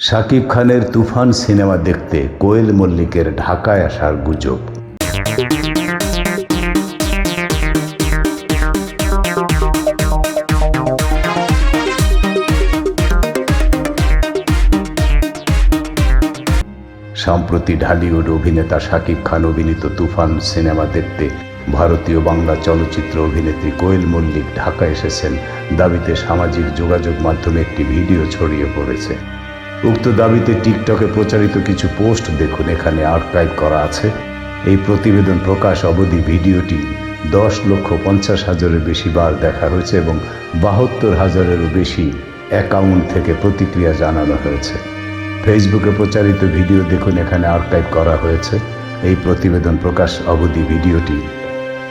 শাকিব খানের তুফান সিনেমা দেখতে কোয়েল মল্লিকের ঢাকায় আসার গুজব। সম্প্রতি ঢালিউড অভিনেতা শাকিব খান অভিনীত তুফান সিনেমা দেখতে ভারতীয় বাংলা চলচ্চিত্র অভিনেত্রী কোয়েল মল্লিক ঢাকা এসেছেন। দাবিতে সামাজিক যোগাযোগ মাধ্যমে একটি ভিডিও ছড়িয়ে পড়েছে। উক্ত দাবিতে টিকটকে প্রচারিত কিছু পোস্ট দেখুন, এখানে আর্কাইভ করা আছে। এই প্রতিবেদন প্রকাশ অবধি ভিডিওটি দশ লক্ষ পঞ্চাশ হাজারের বেশি বার দেখা হয়েছে এবং বাহাত্তর হাজারেরও বেশি অ্যাকাউন্ট থেকে প্রতিক্রিয়া জানানো হয়েছে। ফেসবুকে প্রচারিত ভিডিও দেখুন, এখানে আর্কাইভ করা হয়েছে। এই প্রতিবেদন প্রকাশ অবধি ভিডিওটি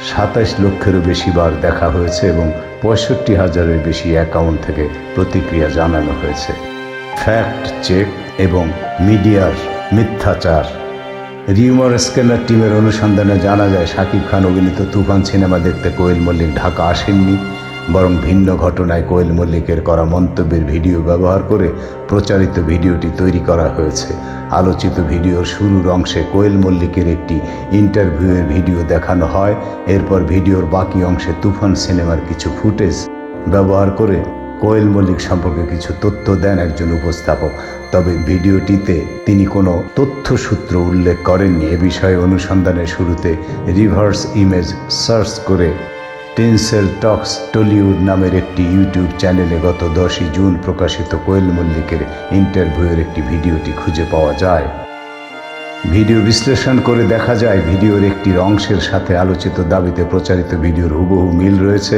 সাতাশ লক্ষেরও বেশি বার দেখা হয়েছে এবং পঁয়ষট্টি হাজারের বেশি অ্যাকাউন্ট থেকে প্রতিক্রিয়া জানানো হয়েছে। ফ্যাক্ট চেক এবং মিডিয়ার মিথ্যাচার। রিউমার স্ক্যানার টিমের অনুসন্ধানে জানা যায়, শাকিব খান অভিনীত তুফান সিনেমা দেখতে কোয়েল মল্লিক ঢাকা আসেননি, বরং ভিন্ন ঘটনায় কোয়েল মল্লিকের করা মন্তব্যের ভিডিও ব্যবহার করে প্রচারিত ভিডিওটি তৈরি করা হয়েছে। আলোচিত ভিডিওর শুরুর অংশে কোয়েল মল্লিকের একটি ইন্টারভিউয়ের ভিডিও দেখানো হয়। এরপর ভিডিওর বাকি অংশে তুফান সিনেমার কিছু ফুটেজ ব্যবহার করে কোয়েল মল্লিক সম্পর্কে কিছু তথ্য দেন একজন উপস্থাপক, তবে ভিডিওটিতে তিনি কোনো তথ্যসূত্র উল্লেখ করেননি। এ বিষয়ে অনুসন্ধানের শুরুতে রিভার্স ইমেজ সার্চ করে টেনসেল টক্স টলিউড নামের একটি ইউটিউব চ্যানেলে গত দশই জুন প্রকাশিত কোয়েল মল্লিকের ইন্টারভিউয়ের একটি ভিডিওটি খুঁজে পাওয়া যায়। ভিডিও বিশ্লেষণ করে দেখা যায়, ভিডিওর একটি অংশের সাথে আলোচিত দাবিতে প্রচারিত ভিডিওর হুবহু মিল রয়েছে।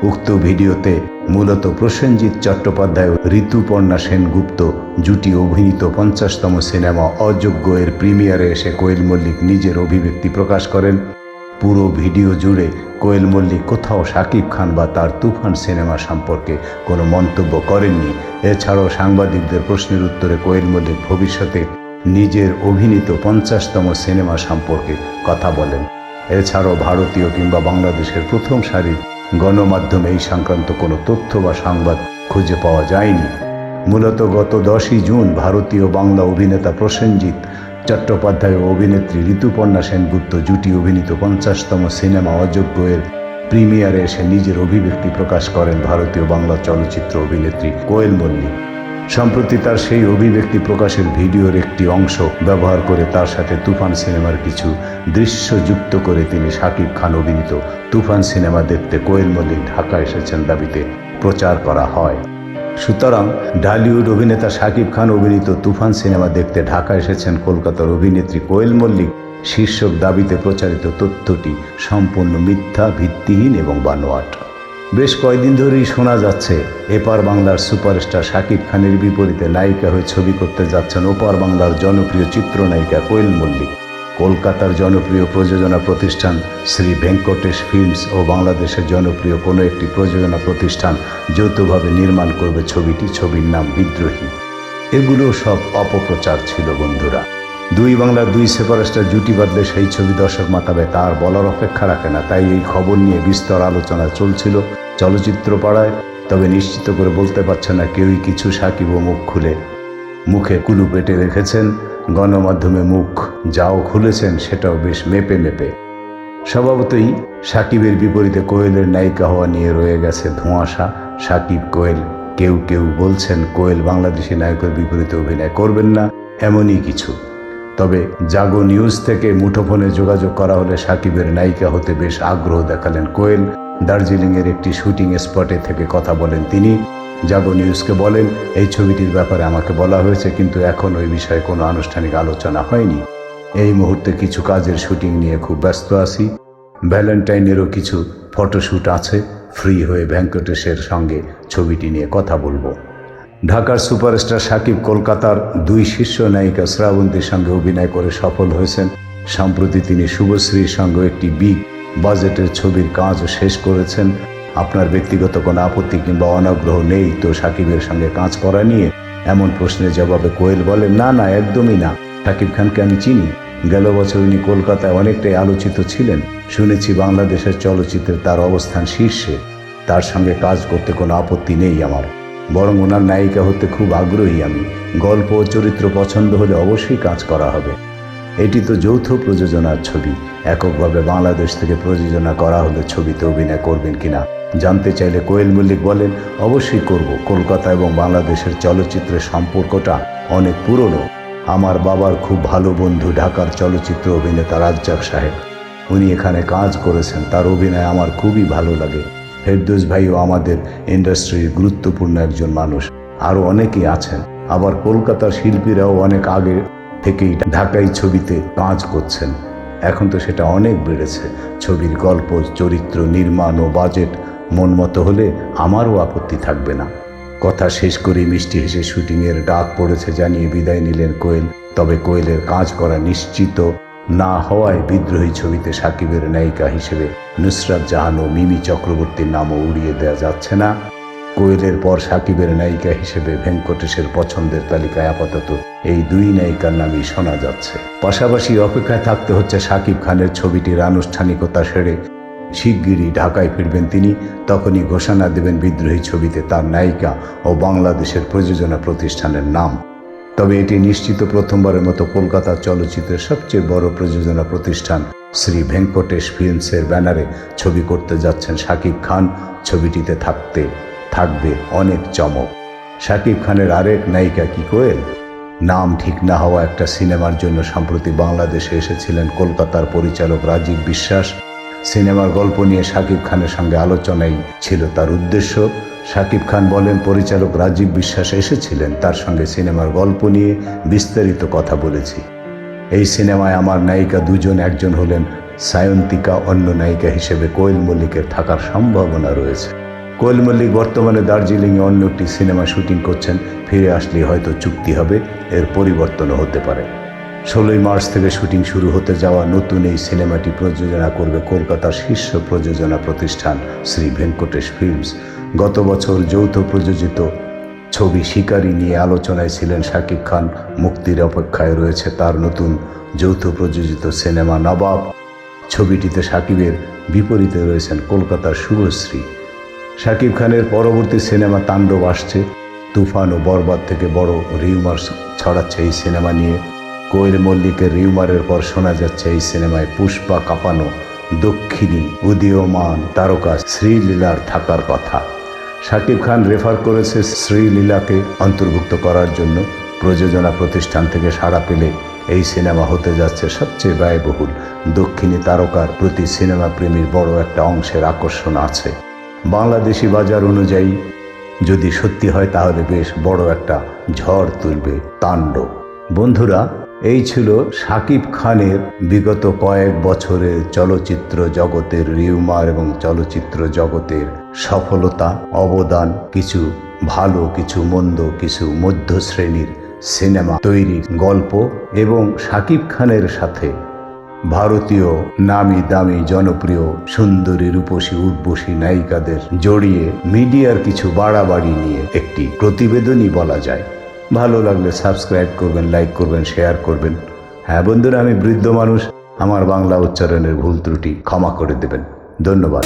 উক্ত ভিডিওতে মূলত প্রসেনজিৎ চট্টোপাধ্যায় ঋতুপর্ণা সেনগুপ্ত জুটি অভিনীত পঞ্চাশতম সিনেমা অযোগ্য এর প্রিমিয়ারে এসে কোয়েল মল্লিক নিজের অভিব্যক্তি প্রকাশ করেন। পুরো ভিডিও জুড়ে কোয়েল মল্লিক কোথাও শাকিব খান বা তার তুফান সিনেমা সম্পর্কে কোনো মন্তব্য করেননি। এছাড়াও সাংবাদিকদের প্রশ্নের উত্তরে কোয়েল মল্লিক ভবিষ্যতে নিজের অভিনীত পঞ্চাশতম সিনেমা সম্পর্কে কথা বলেন। এছাড়াও ভারতীয় কিংবা বাংলাদেশের প্রথম সারির গণমাধ্যমে এই সংক্রান্ত কোনো তথ্য বা সংবাদ খুঁজে পাওয়া যায়নি। মূলত গত দশই জুন ভারতীয় বাংলা অভিনেতা প্রসেনজিৎ চট্টোপাধ্যায় ও অভিনেত্রী ঋতুপর্ণা সেনগুপ্ত জুটি অভিনীত পঞ্চাশতম সিনেমা অযোগ্য এর প্রিমিয়ারে এসে নিজের অভিব্যক্তি প্রকাশ করেন ভারতীয় বাংলা চলচ্চিত্র অভিনেত্রী কোয়েল মল্লিক। সম্প্রতি তার সেই অভিব্যক্তি প্রকাশের ভিডিওর একটি অংশ ব্যবহার করে তার সাথে তুফান সিনেমার কিছু দৃশ্য যুক্ত করে তিনি শাকিব খান অভিনীত তুফান সিনেমা দেখতে কোয়েল মল্লিক ঢাকা এসেছেন দাবিতে প্রচার করা হয়। সুতরাং ঢালিউড অভিনেতা শাকিব খান অভিনীত তুফান সিনেমা দেখতে ঢাকা এসেছেন কলকাতার অভিনেত্রী কোয়েল মল্লিক শীর্ষক দাবিতে প্রচারিত তথ্যটি সম্পূর্ণ মিথ্যা, ভিত্তিহীন এবং বানোয়াট। বেশ কয়েকদিন ধরেই শোনা যাচ্ছে, এপার বাংলার সুপারস্টার শাকিব খানের বিপরীতে নায়িকা হয়ে ছবি করতে যাচ্ছেন ওপার বাংলার জনপ্রিয় চিত্রনায়িকা কোয়েল মল্লিক। কলকাতার জনপ্রিয় প্রযোজনা প্রতিষ্ঠান শ্রী ভেঙ্কটেশ ফিল্মস ও বাংলাদেশের জনপ্রিয় কোনো একটি প্রযোজনা প্রতিষ্ঠান যৌথভাবে নির্মাণ করবে ছবিটি, ছবির নাম বিদ্রোহী। এগুলো সব অপপ্রচার ছিল বন্ধুরা। দুই বাংলার দুই সুপারস্টার জুটি বাদলে সেই ছবি দর্শক মাতাবে, তার বলার অপেক্ষা রাখে না। তাই এই খবর নিয়ে বিস্তর আলোচনা চলছিল চলচ্চিত্র পাড়ায় তবে নিশ্চিত করে বলতে পারছে না কেউই কিছু সাকিব মুখ খুলে। মুখে কুলু পেটে রেখেছেন, গণমাধ্যমে মুখ যাও খুলেছেন, সেটাও বেশ মেপে মেপে। স্বভাবতই সাকিবের বিপরীতে কোয়েলের নায়িকা হওয়া নিয়ে রয়ে গেছে ধোঁয়াশা। সাকিব, কোয়েল, কেউ কেউ বলছেন, কোয়েল বাংলাদেশি নায়কের বিপরীতে অভিনয় করবেন না, এমনই কিছু। তবে জাগো নিউজ থেকে মুঠোফোনে যোগাযোগ করা হলে সাকিবের নায়িকা হতে বেশ আগ্রহ দেখালেন কোয়েল। দার্জিলিংয়ের একটি শুটিং স্পটে থেকে কথা বলেন তিনি। জাগো নিউজকে বলেন, এই ছবিটির ব্যাপারে আমাকে বলা হয়েছে, কিন্তু এখন ওই বিষয়ে কোনো আনুষ্ঠানিক আলোচনা হয়নি। এই মুহূর্তে কিছু কাজের শুটিং নিয়ে খুব ব্যস্ত আছি। ভ্যালেন্টাইনেরও কিছু ফটোশ্যুট আছে। ফ্রি হয়ে ভেঙ্কটেশের সঙ্গে ছবিটি নিয়ে কথা বলব। ঢাকার সুপারস্টার সাকিব কলকাতার দুই শীর্ষ নায়িকা শ্রাবন্তীর সঙ্গে অভিনয় করে সফল হয়েছেন। সম্প্রতি তিনি শুভশ্রীর সঙ্গে একটি বিগ বাজেটের ছবির কাজও শেষ করেছেন। আপনার ব্যক্তিগত কোনো আপত্তি কিংবা অনাগ্রহ নেই তো সাকিবের সঙ্গে কাজ করা নিয়ে এমন প্রশ্নের জবাবে কোয়েল বলেন, না না, একদমই না। সাকিব খানকে আমি চিনি। গেল বছর উনি কলকাতায় অনেকটাই আলোচিত ছিলেন। শুনেছি বাংলাদেশের চলচ্চিত্রে তার অবস্থান শীর্ষে। তার সঙ্গে কাজ করতে কোনো আপত্তি নেই আমার। বরং ওনার নায়িকা হতে খুব আগ্রহী আমি। গল্প ও চরিত্র পছন্দ হলে অবশ্যই কাজ করা হবে। এটি তো যৌথ প্রযোজনার ছবি। এককভাবে বাংলাদেশ থেকে প্রযোজনা করা হলে ছবিতে অভিনয় করবেন কিনা জানতে চাইলে কোয়েল মল্লিক বলেন, অবশ্যই করব। কলকাতা এবং বাংলাদেশের চলচ্চিত্রের সম্পর্কটা অনেক পুরনো। আমার বাবার খুব ভালো বন্ধু ঢাকার চলচ্চিত্র অভিনেতা রাজ্জাক সাহেব। উনি এখানে কাজ করেছেন। তার অভিনয় আমার খুবই ভালো লাগে। ফেরদৌস ভাইও আমাদের ইন্ডাস্ট্রির গুরুত্বপূর্ণ একজন মানুষ। আরও অনেকেই আছেন। আবার কলকাতার শিল্পীরাও অনেক আগে থেকেই ঢাকাই ছবিতে কাজ করছেন। এখন তো সেটা অনেক বেড়েছে। ছবির গল্প, চরিত্র, নির্মাণ ও বাজেট মন মতো হলে আমারও আপত্তি থাকবে না। কথা শেষ করে মিষ্টি হেসে শুটিংয়ের ডাক পড়েছে জানিয়ে বিদায় নিলেন কোয়েল। তবে কোয়েলের কাজ করা নিশ্চিত না হওয়ায় বিদ্রোহী ছবিতে সাকিবের নায়িকা হিসেবে নুসরাত জাহান ও মিমি চক্রবর্তীর নামও উড়িয়ে দেওয়া যাচ্ছে না। কোয়েলের পর সাকিবের নায়িকা হিসেবে ভেঙ্কটেশের পছন্দের তালিকায় আপাতত এই দুই নায়িকার নামই শোনা যাচ্ছে। পাশাপাশি অপেক্ষায় থাকতে হচ্ছে সাকিব খানের ছবিটির আনুষ্ঠানিকতা সেরে। শিগগিরই ঢাকায় ফিরবেন তিনি, তখনই ঘোষণা দেবেন বিদ্রোহী ছবিতে তার নায়িকা ও বাংলাদেশের প্রযোজনা প্রতিষ্ঠানের নাম। তবে এটি নিশ্চিত প্রথমবারের মতো কলকাতা চলচ্চিত্রের সবচেয়ে বড় প্রযোজনা প্রতিষ্ঠান। শ্রী ভেঙ্কটেশ ফিল্মসের ব্যানারে ছবি করতে যাচ্ছেন শাকিব খান। ছবিটিতে থাকতে, থাকবে অনেক চমক। শাকিব খানের আরেক নায়িকা কি কোয়েল? নাম ঠিক না হওয়া একটা সিনেমার জন্য সম্প্রতি বাংলাদেশে এসেছিলেন কলকাতার পরিচালক রাজীব বিশ্বাস। সিনেমার গল্প নিয়ে শাকিব খানের সঙ্গে আলোচনাই ছিল তার উদ্দেশ্য। শাকিব খান বলেন, পরিচালক রাজীব বিশ্বাস এসেছিলেন, তার সঙ্গে সিনেমার গল্প নিয়ে বিস্তারিত কথা বলেছি। এই সিনেমায় আমার নায়িকা দুজন, একজন হলেন সায়ন্তিকা, অন্য নায়িকা হিসেবে কোয়েল মল্লিকের থাকার সম্ভাবনা রয়েছে। কোয়েল মল্লিক বর্তমানে দার্জিলিংয়ে অন্য একটি সিনেমা শুটিং করছেন, ফিরে আসলেই হয়তো চুক্তি হবে, এর পরিবর্তনও হতে পারে। ষোলোই মার্চ থেকে শুটিং শুরু হতে যাওয়া নতুন এই সিনেমাটি প্রযোজনা করবে কলকাতার শীর্ষ প্রযোজনা প্রতিষ্ঠান শ্রী ভেঙ্কটেশ ফিল্মস। গত বছর যৌথ প্রযোজিত ছবি শিকারী নিয়ে আলোচনায় ছিলেন শাকিব খান। মুক্তির অপেক্ষায় রয়েছে তার নতুন যৌথ প্রযোজিত সিনেমা নবাব। ছবিটিতে শাকিবের বিপরীতে রয়েছেন কলকাতার শুভশ্রী। শাকিব খানের পরবর্তী সিনেমা তাণ্ডব আসছে। তুফান ও বরবাদ থেকে বড় রিউমার্স ছড়াচ্ছে এই সিনেমা নিয়ে। কোয়েল মল্লিকের রিউমারের পর শোনা যাচ্ছে এই সিনেমায় পুষ্পা কাঁপানো, দক্ষিণী, উদীয়মান তারকা শ্রীলীলার থাকার কথা। শাকিব খান রেফার করেছে শ্রীলীলাকে অন্তর্ভুক্ত করার জন্য। প্রযোজনা প্রতিষ্ঠান থেকে সাড়া পেলে এই সিনেমা হতে যাচ্ছে সবচেয়ে ব্যয়বহুল। দক্ষিণী তারকার প্রতি সিনেমা প্রেমীর বড় একটা অংশের আকর্ষণ আছে। বাংলাদেশি বাজার অনুযায়ী যদি সত্যি হয় তাহলে বেশ বড় একটা ঝড় তুলবে তাণ্ডব। বন্ধুরা এই ছিল সাকিব খানের বিগত কয়েক বছরের চলচ্চিত্র জগতের রিউমার এবং চলচ্চিত্র জগতের সফলতা, অবদান, কিছু ভালো, কিছু মন্দ, কিছু মধ্য শ্রেণির সিনেমা তৈরির গল্প এবং সাকিব খানের সাথে ভারতীয় নামি দামি জনপ্রিয় সুন্দরী রূপসী উর্বশী নায়িকাদের জড়িয়ে মিডিয়ার কিছু বাড়াবাড়ি নিয়ে একটি প্রতিবেদনই বলা যায়। ভালো লাগলে সাবস্ক্রাইব করবেন লাইক করবেন শেয়ার করবেন। হ্যাঁ বন্ধুরা, আমি বৃদ্ধ মানুষ, আমার বাংলা উচ্চারণের ভুল ত্রুটি ক্ষমা করে দেবেন। ধন্যবাদ।